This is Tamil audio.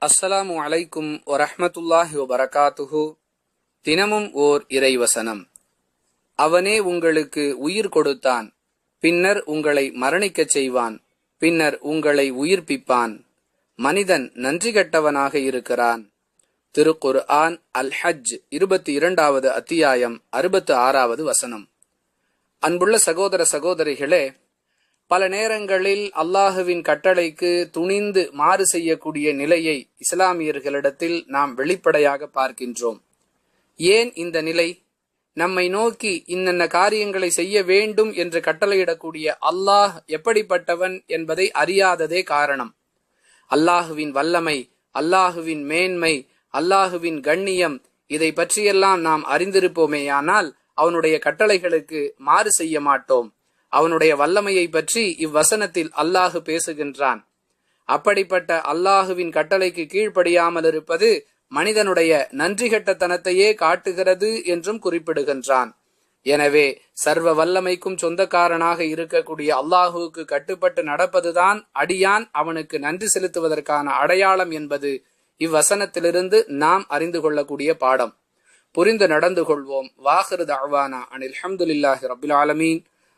அஸ்ஸலாமு அலைக்கும் வரஹமத்துல்லாஹி வபரகாத்துஹு. தினமும் ஓர் இறைவசனம். அவனே உங்களுக்கு உயிர் கொடுத்தான். பின்னர் உங்களை மரணிக்கச் செய்வான். பின்னர் உங்களை உயிர்ப்பிப்பான். மனிதன் நன்றி கெட்டவனாக இருக்கிறான். திருக்குர் ஆன் அல் ஹஜ் இருபத்தி இரண்டாவது அத்தியாயம் அறுபத்து ஆறாவது வசனம். அன்புள்ள சகோதர சகோதரிகளே பல நேரங்களில் அல்லாஹுவின் கட்டளைக்கு துணிந்து மாறு செய்யக்கூடிய நிலையை இஸ்லாமியர்களிடத்தில் நாம் வெளிப்படையாக பார்க்கின்றோம். ஏன் இந்த நிலை? நம்மை நோக்கி இன்னென்ன காரியங்களை செய்ய வேண்டும் என்று கட்டளையிடக்கூடிய அல்லாஹ் எப்படிப்பட்டவன் என்பதை அறியாததே காரணம். அல்லாஹுவின் வல்லமை அல்லாஹுவின் மேன்மை அல்லாஹுவின் கண்ணியம் இதை பற்றியெல்லாம் நாம் அறிந்திருப்போமேயானால் அவனுடைய கட்டளைகளுக்கு மாறு செய்ய மாட்டோம். அவனுடைய வல்லமையை பற்றி இவ்வசனத்தில் அல்லாஹு பேசுகின்றான். அப்படிப்பட்ட அல்லாஹுவின் கட்டளைக்கு கீழ்ப்படியாமல் இருப்பது மனிதனுடைய நன்றி கட்டத்தனத்தையே காட்டுகிறது என்றும் குறிப்பிடுகின்றான். எனவே சர்வ வல்லமைக்கும் சொந்தக்காரனாக இருக்கக்கூடிய அல்லாஹுவுக்கு கட்டுப்பட்டு நடப்பதுதான் அடியான் அவனுக்கு நன்றி செலுத்துவதற்கான அடையாளம் என்பது இவ்வசனத்திலிருந்து நாம் அறிந்து கொள்ளக்கூடிய பாடம். புரிந்து நடந்து கொள்வோம். வாஹிரு தாவானா அனில் அஹமதுல்லாஹி ரபுல் ஆலமீன்.